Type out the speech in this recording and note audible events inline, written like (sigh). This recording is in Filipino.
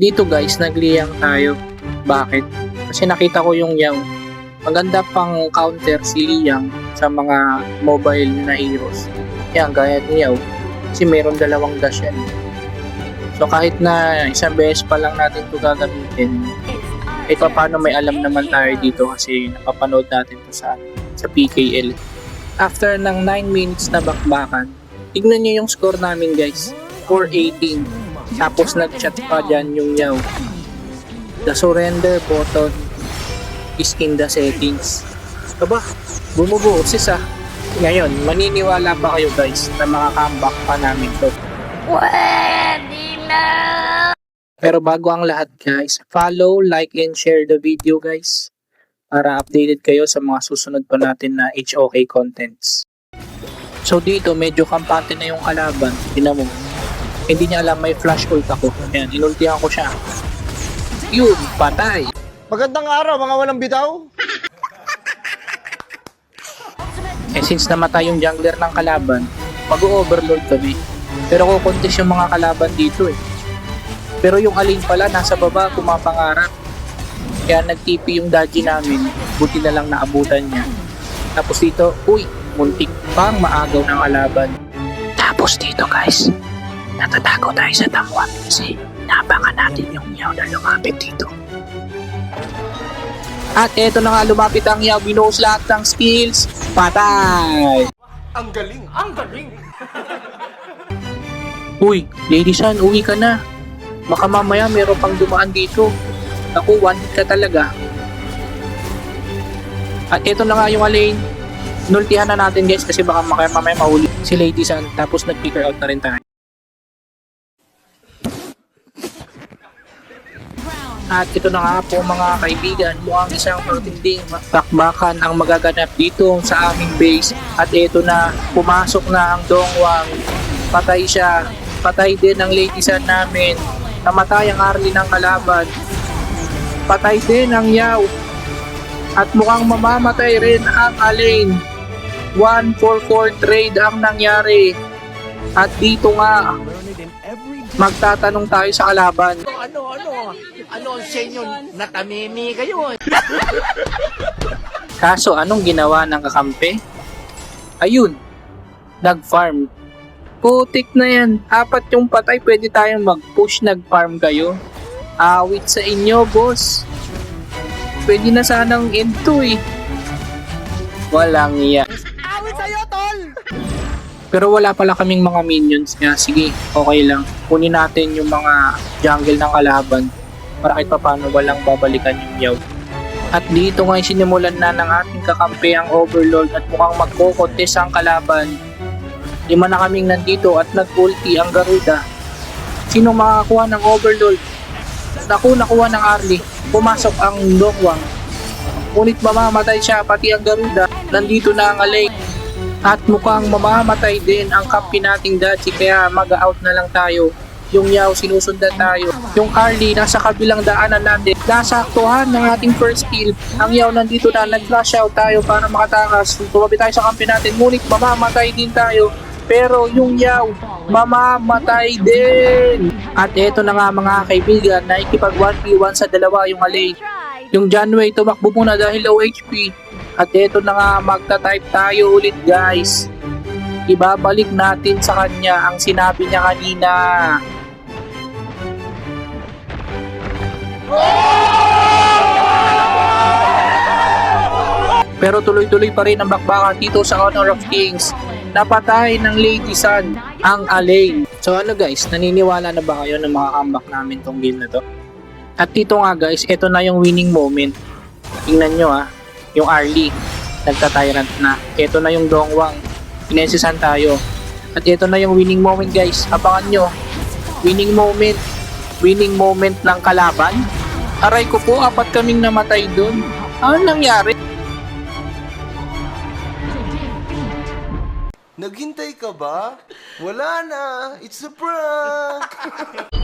dito guys, nagliyang tayo. Bakit? Kasi nakita ko yung Yaw. Maganda pang counter si Liang sa mga mobile na heroes. Yan, gaya ni Yaw. Kasi meron dalawang dash yan. So kahit na isang beses pa lang natin ito gagamitin, eh paano may alam naman tayo dito kasi napapanood natin to sa sa PKL. After ng 9 minutes na bakbakan, tignan nyo yung score namin guys. 418. Tapos nag-chat pa dyan yung yaw. The surrender button is in the settings. Aba, bumubuosis ah. Ngayon, maniniwala pa kayo guys na makakambak pa namin to. Pero bago ang lahat guys, follow, like, and share the video guys para updated kayo sa mga susunod pa natin na HOK contents. So dito, medyo kampante na yung kalaban. Tinan mo. Hindi niya alam may flash ult ako. Ayan, inultihan ko siya. Yun, patay. Magandang araw mga walang bitaw. Eh since namatay yung jungler ng kalaban, mag-overload kami. Pero kukuntis yung mga kalaban dito eh. Pero yung alin pala nasa baba pumapangarap. Kaya nag-TP yung dodgy namin, buti na lang naabutan niya. Tapos dito, uy, muntik pang maagaw ng kalaban. Tapos dito guys, natatago tayo sa tamwan kasi nabangan natin yung yaw na lumapit dito. At eto na nga lumapit ang yaw, binuhos lahat ng skills, patay! Ang galing, ang galing. (laughs) Uy, Lady San, uwi ka na. Baka mamaya meron pang dumaan dito. Ako, one hit ka talaga. At eto na nga yung alane. Nultihan na natin guys kasi baka mamaya, mamaya mahuli si Lady San tapos nag-figure out na rin tayo. At ito na nga po mga kaibigan, mukhang isang matinding bakbakan ang magaganap dito sa aming base. At ito na, pumasok na ang Dongwang. Patay siya. Patay din ang Lady San namin. Namatay ang Arlie ng kalaban. Patay din ang Yao. At mukhang mamamatay rin ang Alain. 1-4-4 trade ang nangyari. At dito nga, magtatanong tayo sa kalaban. Ano, ano? Ano ang senyo? Natamimi kayo. (laughs) Kaso anong ginawa ng kakampi? Ayun, nag-farm. Putik na yan. Apat yung patay, pwede tayong mag-push, nag-farm kayo. Awit sa inyo, boss. Pwede na sanang end to eh. Walang iya. Awit sa'yo, tol! Pero wala pala kaming mga minions nga. Sige, okay lang. Kunin natin yung mga jungle ng kalaban para kahit papano walang babalikan yung yaw. At dito nga sinimulan na ng ating kakampi ang Overlord at mukhang magkokontes ang kalaban. Lima na kaming nandito at nag-ulti ang Garuda. Sino makakakuha ng Overlord? Naku, nakuha ng Arlie. Pumasok ang Dongwang. Ngunit mamamatay siya pati ang Garuda. Nandito na ang Alay. At mukhang mamamatay din ang kampi nating Dachi kaya mag-out na lang tayo. Yung Yao sinusundan tayo. Yung Arlie nasa kabilang daanan natin. Nasaktuhan ng ating first kill. Ang Yao nandito na nag-flash out tayo para makatakas. Tumabi tayo sa kampi natin. Ngunit mamamatay din tayo. Pero yung Yao, mamamatay din. At eto na nga mga kaibigan, nakikipag 1v1 sa dalawa yung Alay. Yung Janway tumakbo muna dahil low HP. At eto na nga magta-type tayo ulit guys. Ibabalik natin sa kanya ang sinabi niya kanina. Pero tuloy-tuloy pa rin ang bakbakan dito sa Honor of Kings. Napatay ng Lady Sun ang Alain. So ano guys, naniniwala na ba kayo na makakambak namin tong game na to? At dito nga guys, ito na yung winning moment. Tingnan nyo ah, yung Arlie, nagta-tyrant na. Ito na yung Dongwang, pinesisan tayo. At ito na yung winning moment guys, abangan nyo. Winning moment, winning moment ng kalaban. Aray ko po, apat kaming namatay doon. Ano nangyari? Naghintay ka ba? Wala na. It's a prank. (laughs)